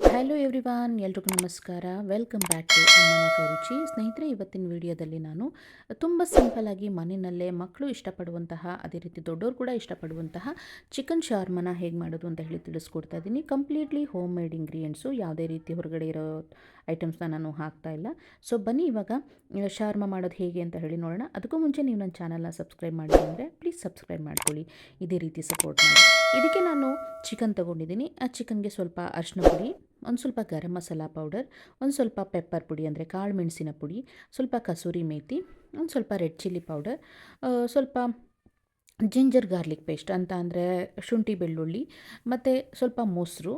Hello everyone ಎಲ್ರಿಗೂ ನಮಸ್ಕಾರ. Welcome back to ಅಮ್ಮನ ಸ್ನೇಹಿತರೆ, ಇವತ್ತಿನ ವಿಡಿಯೋದಲ್ಲಿ ನಾನು ತುಂಬ ಸಿಂಪಲ್ಲಾಗಿ ಮನೆಯಲ್ಲೇ ಮಕ್ಕಳು ಇಷ್ಟಪಡುವಂತಹ, ಅದೇ ರೀತಿ ದೊಡ್ಡವರು ಕೂಡ ಇಷ್ಟಪಡುವಂತಹ ಚಿಕನ್ ಶಾರ್ಮನ ಹೇಗೆ ಮಾಡೋದು ಅಂತ ಹೇಳಿ ತಿಳಿಸ್ಕೊಡ್ತಾ ಇದ್ದೀನಿ. ಕಂಪ್ಲೀಟ್ಲಿ ಹೋಮ್ ಮೇಡ್ ಇಂಗ್ರೀಡಿಯೆಂಟ್ಸು ಯಾವುದೇ ರೀತಿ ಹೊರಗಡೆ ಇರೋ ಐಟಮ್ಸ್ನ ನಾನು ಹಾಕ್ತಾ ಇಲ್ಲ. ಸೊ ಬನ್ನಿ ಇವಾಗ ಶಾರ್ಮ ಮಾಡೋದು ಹೇಗೆ ಅಂತ ಹೇಳಿ ನೋಡೋಣ. ಅದಕ್ಕೂ ಮುಂಚೆ ನೀವು ನನ್ನ ಚಾನಲ್ನ ಸಬ್ಸ್ಕ್ರೈಬ್ ಮಾಡಿದೆ ಅಂದರೆ ಪ್ಲೀಸ್ ಸಬ್ಸ್ಕ್ರೈಬ್ ಮಾಡ್ಕೊಳ್ಳಿ. ಇದೇ ರೀತಿ ಸಪೋರ್ಟ್ ಮಾಡಿ. ಇದಕ್ಕೆ ನಾನು ಚಿಕನ್ ತಗೊಂಡಿದ್ದೀನಿ. ಆ ಚಿಕನ್ಗೆ ಸ್ವಲ್ಪ ಅರಿಶಿನ ಪುಡಿ ಒಂದು ಸ್ವಲ್ಪ ಗರಂ ಮಸಾಲ ಪೌಡರ್ ಒಂದು ಸ್ವಲ್ಪ ಪೆಪ್ಪರ್ ಪುಡಿ ಅಂದರೆ ಕಾಳು ಮೆಣಸಿನ ಪುಡಿ, ಸ್ವಲ್ಪ ಕಸೂರಿ ಮೇಥಿ ಒಂದು ಸ್ವಲ್ಪ ರೆಡ್ ಚಿಲ್ಲಿ ಪೌಡರ್ ಸ್ವಲ್ಪ ಜಿಂಜರ್ ಗಾರ್ಲಿಕ್ ಪೇಸ್ಟ್ ಅಂತ ಅಂದರೆ ಶುಂಠಿ ಬೆಳ್ಳುಳ್ಳಿ, ಮತ್ತು ಸ್ವಲ್ಪ ಮೊಸರು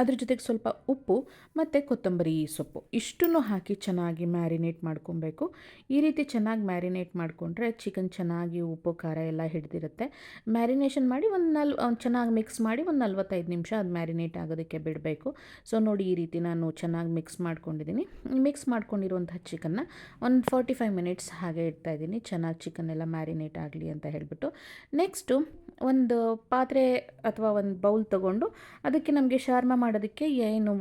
ಅದ್ರ ಜೊತೆಗೆ ಸ್ವಲ್ಪ ಉಪ್ಪು ಮತ್ತು ಕೊತ್ತಂಬರಿ ಸೊಪ್ಪು. ಇಷ್ಟನ್ನು ಹಾಕಿ ಚೆನ್ನಾಗಿ ಮ್ಯಾರಿನೇಟ್ ಮಾಡ್ಕೊಬೇಕು. ಈ ರೀತಿ ಚೆನ್ನಾಗಿ ಮ್ಯಾರಿನೇಟ್ ಮಾಡಿಕೊಂಡ್ರೆ ಚಿಕನ್ ಚೆನ್ನಾಗಿ ಉಪ್ಪು, ಖಾರ ಎಲ್ಲ ಹಿಡ್ದಿರುತ್ತೆ. ಮ್ಯಾರಿನೇಷನ್ ಮಾಡಿ ಒಂದು ನಲ್ ಚೆನ್ನಾಗಿ ಮಿಕ್ಸ್ ಮಾಡಿ ಒಂದು ನಲ್ವತ್ತೈದು ನಿಮಿಷ ಅದು ಮ್ಯಾರಿನೇಟ್ ಆಗೋದಕ್ಕೆ ಬಿಡಬೇಕು. ಸೊ ನೋಡಿ ಈ ರೀತಿ ನಾನು ಚೆನ್ನಾಗಿ ಮಿಕ್ಸ್ ಮಾಡ್ಕೊಂಡಿದ್ದೀನಿ. ಮಿಕ್ಸ್ ಮಾಡ್ಕೊಂಡಿರುವಂಥ ಚಿಕನ್ನ ಒಂದು ಫಾರ್ಟಿ ಫೈವ್ ಮಿನಿಟ್ಸ್ ಹಾಗೆ ಇಡ್ತಾಯಿದ್ದೀನಿ ಚೆನ್ನಾಗಿ ಚಿಕನ್ ಎಲ್ಲ ಮ್ಯಾರಿನೇಟ್ ಆಗಲಿ ಅಂತ ಹೇಳಿಬಿಟ್ಟು. ನೆಕ್ಸ್ಟು ಒಂದು ಪಾತ್ರೆ ಅಥವಾ ಒಂದು ಬೌಲ್ ತೊಗೊಂಡು ಅದಕ್ಕೆ ನಮಗೆ ಶಾರ್ಮ ಮಾಡೋದಕ್ಕೆ ಏನು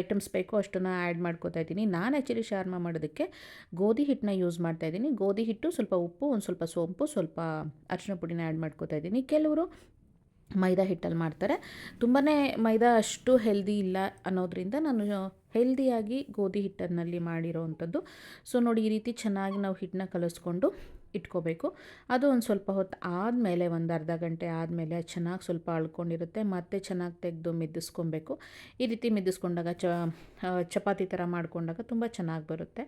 ಐಟಮ್ಸ್ ಬೇಕೋ ಅಷ್ಟನ್ನು ಆ್ಯಡ್ ಮಾಡ್ಕೋತಾ ಇದ್ದೀನಿ. ನಾನು ಆ್ಯಕ್ಚುಲಿ ಶಾರ್ಮ ಮಾಡೋದಕ್ಕೆ ಗೋಧಿ ಹಿಟ್ಟನ್ನ ಯೂಸ್ ಮಾಡ್ತಾ ಇದ್ದೀನಿ. ಗೋಧಿ ಹಿಟ್ಟು ಸ್ವಲ್ಪ ಉಪ್ಪು, ಒಂದು ಸ್ವಲ್ಪ ಸೋಂಪು, ಸ್ವಲ್ಪ ಅರಿಶಿನ ಪುಡಿನ ಆ್ಯಡ್ ಮಾಡ್ಕೋತಾ ಇದ್ದೀನಿ. ಕೆಲವರು ಮೈದಾ ಹಿಟ್ಟಲ್ಲಿ ಮಾಡ್ತಾರೆ. ತುಂಬಾ ಮೈದಾ ಅಷ್ಟು ಹೆಲ್ದಿ ಇಲ್ಲ ಅನ್ನೋದರಿಂದ ನಾನು ಹೆಲ್ದಿಯಾಗಿ ಗೋಧಿ ಹಿಟ್ಟನ್ನಲ್ಲಿ ಮಾಡಿರೋ ಅಂಥದ್ದು ಸೊ ನೋಡಿ ಈ ರೀತಿ ಚೆನ್ನಾಗಿ ನಾವು ಹಿಟ್ಟನ್ನ ಕಲಿಸ್ಕೊಂಡು ಇಟ್ಕೋಬೇಕು. ಅದು ಒಂದು ಸ್ವಲ್ಪ ಹೊತ್ತು ಆದಮೇಲೆ ಒಂದು ಅರ್ಧ ಗಂಟೆ ಆದಮೇಲೆ ಚೆನ್ನಾಗಿ ಸ್ವಲ್ಪ ಅಳ್ಕೊಂಡಿರುತ್ತೆ. ಮತ್ತೆ ಚೆನ್ನಾಗಿ ತೆಗೆದು ಮಿದ್ದಿಸ್ಕೊಬೇಕು ಈ ರೀತಿ ಮಿದ್ದಿಸ್ಕೊಂಡಾಗ ಚಪಾತಿ ಥರ ಮಾಡಿಕೊಂಡಾಗ ತುಂಬ ಚೆನ್ನಾಗಿ ಬರುತ್ತೆ.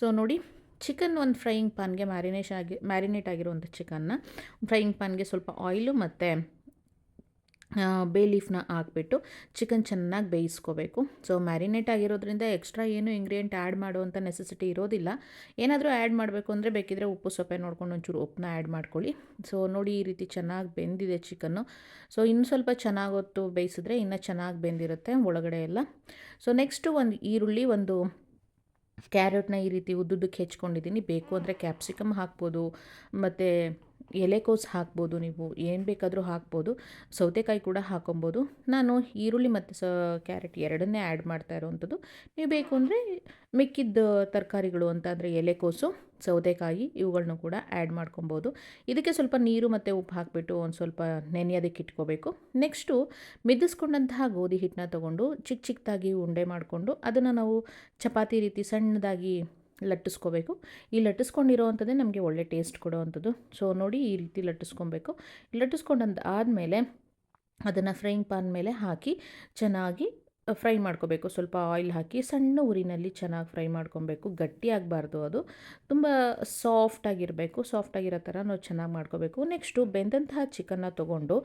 ಸೊ, ನೋಡಿ, ಚಿಕನ್ ಒಂದು ಫ್ರೈಯಿಂಗ್ ಪಾನ್ಗೆ ಮ್ಯಾರಿನೇಷನ್ ಆಗಿ, ಮ್ಯಾರಿನೇಟ್ ಆಗಿರುವಂಥ ಚಿಕನ್ನ, ಫ್ರೈಯಿಂಗ್ ಪಾನ್ಗೆ ಸ್ವಲ್ಪ ಆಯಿಲು ಮತ್ತು ಬೇ ಲೀಫ್ನ ಹಾಕ್ಬಿಟ್ಟು ಚಿಕನ್ ಚೆನ್ನಾಗಿ ಬೇಯಿಸ್ಕೋಬೇಕು. ಸೊ ಮ್ಯಾರಿನೇಟ್ ಆಗಿರೋದ್ರಿಂದ ಎಕ್ಸ್ಟ್ರಾ ಏನು ಇಂಗ್ರೀಡಿಯೆಂಟ್ ಆ್ಯಡ್ ಮಾಡುವಂಥ ನೆಸೆಸಿಟಿ ಇರೋದಿಲ್ಲ. ಏನಾದರೂ ಆ್ಯಡ್ ಮಾಡಬೇಕು ಅಂದರೆ ಬೇಕಿದ್ರೆ ಉಪ್ಪು, ಸೊಪ್ಪೆ ನೋಡ್ಕೊಂಡು ಒಂಚೂರು ಉಪ್ಪನ್ನ ಆ್ಯಡ್ ಮಾಡ್ಕೊಳ್ಳಿ. ಸೊ ನೋಡಿ ಈ ರೀತಿ ಚೆನ್ನಾಗಿ ಬೆಂದಿದೆ ಚಿಕನ್ನು ಸೊ ಇನ್ನು ಸ್ವಲ್ಪ ಚೆನ್ನಾಗಿ ಹೊತ್ತು ಬೇಯಿಸಿದ್ರೆ ಇನ್ನೂ ಚೆನ್ನಾಗಿ ಬೆಂದಿರುತ್ತೆ ಒಳಗಡೆ ಎಲ್ಲ. ಸೊ ನೆಕ್ಸ್ಟು ಒಂದು ಈರುಳ್ಳಿ, ಒಂದು ಕ್ಯಾರೆಟ್ನ ಈ ರೀತಿ ಉದ್ದುದ್ದಕ್ಕೆ ಹೆಚ್ಕೊಂಡಿದ್ದೀನಿ. ಬೇಕು ಅಂದರೆ ಕ್ಯಾಪ್ಸಿಕಮ್ ಹಾಕ್ಬೋದು, ಮತ್ತು ಎಲೆಕೋಸು ಹಾಕ್ಬೋದು ನೀವು, ಏನು ಬೇಕಾದರೂ ಹಾಕ್ಬೋದು, ಸೌತೆಕಾಯಿ ಕೂಡ ಹಾಕೊಬೋದು. ನಾನು ಈರುಳ್ಳಿ ಮತ್ತು ಸ, ಕ್ಯಾರೆಟ್ ಎರಡನ್ನೇ ಆ್ಯಡ್ ಮಾಡ್ತಾ ಇರೋವಂಥದ್ದು. ನೀವು ಬೇಕು ಅಂದರೆ ಮಿಕ್ಕಿದ್ದ ತರಕಾರಿಗಳು ಅಂತ ಅಂದರೆ ಎಲೆಕೋಸು ಸೌತೆಕಾಯಿ ಇವುಗಳನ್ನು ಕೂಡ ಆ್ಯಡ್ ಮಾಡ್ಕೊಬೋದು. ಇದಕ್ಕೆ ಸ್ವಲ್ಪ ನೀರು ಮತ್ತು ಉಪ್ಪು ಹಾಕಿಬಿಟ್ಟು ಒಂದು ಸ್ವಲ್ಪ ನೆನೆಯೋದಕ್ಕೆ ಇಟ್ಕೋಬೇಕು. ನೆಕ್ಸ್ಟು ಮಿದ್ದಿಸ್ಕೊಂಡಂತಹ ಗೋಧಿ ಹಿಟ್ಟನ್ನ ತೊಗೊಂಡು ಚಿಕ್ಕ ಚಿಕ್ಕದಾಗಿ ಉಂಡೆ ಮಾಡಿಕೊಂಡು ಅದನ್ನು ನಾವು ಚಪಾತಿ ರೀತಿ ಸಣ್ಣದಾಗಿ ಲಟ್ಟಿಸ್ಕೋಬೇಕು. ಈ ಲಟ್ಟಿಸ್ಕೊಂಡಿರೋವಂಥದ್ದೇ ನಮಗೆ ಒಳ್ಳೆ ಟೇಸ್ಟ್ ಕೊಡೋ ಅಂಥದ್ದು ಸೊ ನೋಡಿ ಈ ರೀತಿ ಲಟ್ಟಿಸ್ಕೊಬೇಕು. ಲಟ್ಟಿಸ್ಕೊಂಡಂತ ಆದಮೇಲೆ ಅದನ್ನು ಫ್ರೈಯಿಂಗ್ ಪಾನ್ ಮೇಲೆ ಹಾಕಿ ಚೆನ್ನಾಗಿ ಫ್ರೈ ಮಾಡ್ಕೋಬೇಕು. ಸ್ವಲ್ಪ ಆಯಿಲ್ ಹಾಕಿ ಸಣ್ಣ ಉರಿನಲ್ಲಿ ಚೆನ್ನಾಗಿ ಫ್ರೈ ಮಾಡ್ಕೊಬೇಕು. ಗಟ್ಟಿ ಆಗಬಾರ್ದು ಅದು. ತುಂಬ ಸಾಫ್ಟಾಗಿರಬೇಕು ಸಾಫ್ಟಾಗಿರೋ ಥರ ನಾವು ಚೆನ್ನಾಗಿ ಮಾಡ್ಕೋಬೇಕು. ನೆಕ್ಸ್ಟು ಬೆಂದಂತಹ ಚಿಕನ್ನ ತೊಗೊಂಡು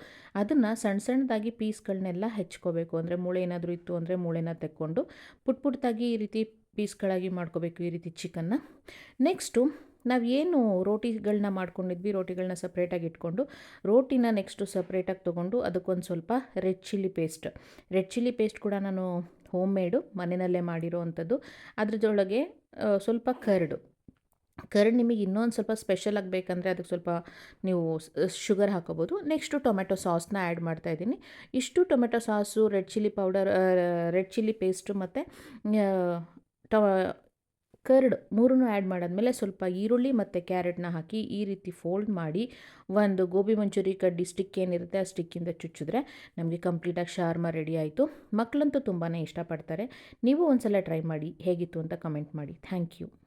ಅದನ್ನು ಸಣ್ಣ ಸಣ್ಣದಾಗಿ ಪೀಸ್ಗಳನ್ನೆಲ್ಲ ಹೆಚ್ಕೋಬೇಕು. ಅಂದರೆ ಮೂಳೆ ಏನಾದರೂ ಇತ್ತು ಅಂದರೆ ಮೂಳೆನ ತೆಕ್ಕೊಂಡು ಪುಟ್ ಪುಟ್ಟಾಗಿ ಈ ರೀತಿ ಪೀಸ್ಗಳಾಗಿ ಮಾಡ್ಕೋಬೇಕು ಈ ರೀತಿ ಚಿಕನ್ನ. ನೆಕ್ಸ್ಟು ನಾವು ಏನು ರೋಟಿಗಳನ್ನ ಮಾಡ್ಕೊಂಡಿದ್ವಿ, ರೋಟಿಗಳನ್ನ ಸಪ್ರೇಟಾಗಿ ಇಟ್ಕೊಂಡು ರೋಟಿನ ನೆಕ್ಸ್ಟು ಸಪ್ರೇಟಾಗಿ ತೊಗೊಂಡು ಅದಕ್ಕೊಂದು ಸ್ವಲ್ಪ red chilli paste red chilli paste ಕೂಡ ನಾನು ಹೋಮ್ ಮೇಡು ಮನೆಯಲ್ಲೇ ಮಾಡಿರೋ ಅಂಥದ್ದು ಅದ್ರದೊಳಗೆ ಸ್ವಲ್ಪ ಕರ್ಡು ಕರ್ಡ್ ನಿಮಗೆ ಇನ್ನೊಂದು ಸ್ವಲ್ಪ ಸ್ಪೆಷಲ್ ಆಗಬೇಕಂದ್ರೆ ಅದಕ್ಕೆ ಸ್ವಲ್ಪ ನೀವು ಶುಗರ್ ಹಾಕೋಬೋದು. ನೆಕ್ಸ್ಟು ಟೊಮೆಟೊ ಸಾಸ್ನ ಆ್ಯಡ್ ಮಾಡ್ತಾ ಇದ್ದೀನಿ. ಇಷ್ಟು tomato sauce red chilli powder red chilli paste ಮತ್ತು ಟೊ, ಕರ್ಡ್ ಮೂರನ್ನು ಆ್ಯಡ್ ಮಾಡಾದಮೇಲೆ ಸ್ವಲ್ಪ ಈರುಳ್ಳಿ ಮತ್ತು ಕ್ಯಾರೆಟ್ನ ಹಾಕಿ ಈ ರೀತಿ ಫೋಲ್ಡ್ ಮಾಡಿ ಒಂದು ಗೋಬಿ ಮಂಚೂರಿ ಕಡ್ಡಿ ಸ್ಟಿಕ್ ಏನಿರುತ್ತೆ ಆ ಸ್ಟಿಕ್ಕಿಂದ ಚುಚ್ಚಿದ್ರೆ ನಮಗೆ ಕಂಪ್ಲೀಟಾಗಿ ಶಾರ್ಮಾ ರೆಡಿ ಆಯಿತು. ಮಕ್ಕಳಂತೂ ತುಂಬಾ ಇಷ್ಟಪಡ್ತಾರೆ. ನೀವು ಒಂದು ಸಲ ಟ್ರೈ ಮಾಡಿ ಹೇಗಿತ್ತು ಅಂತ ಕಮೆಂಟ್ ಮಾಡಿ. Thank you.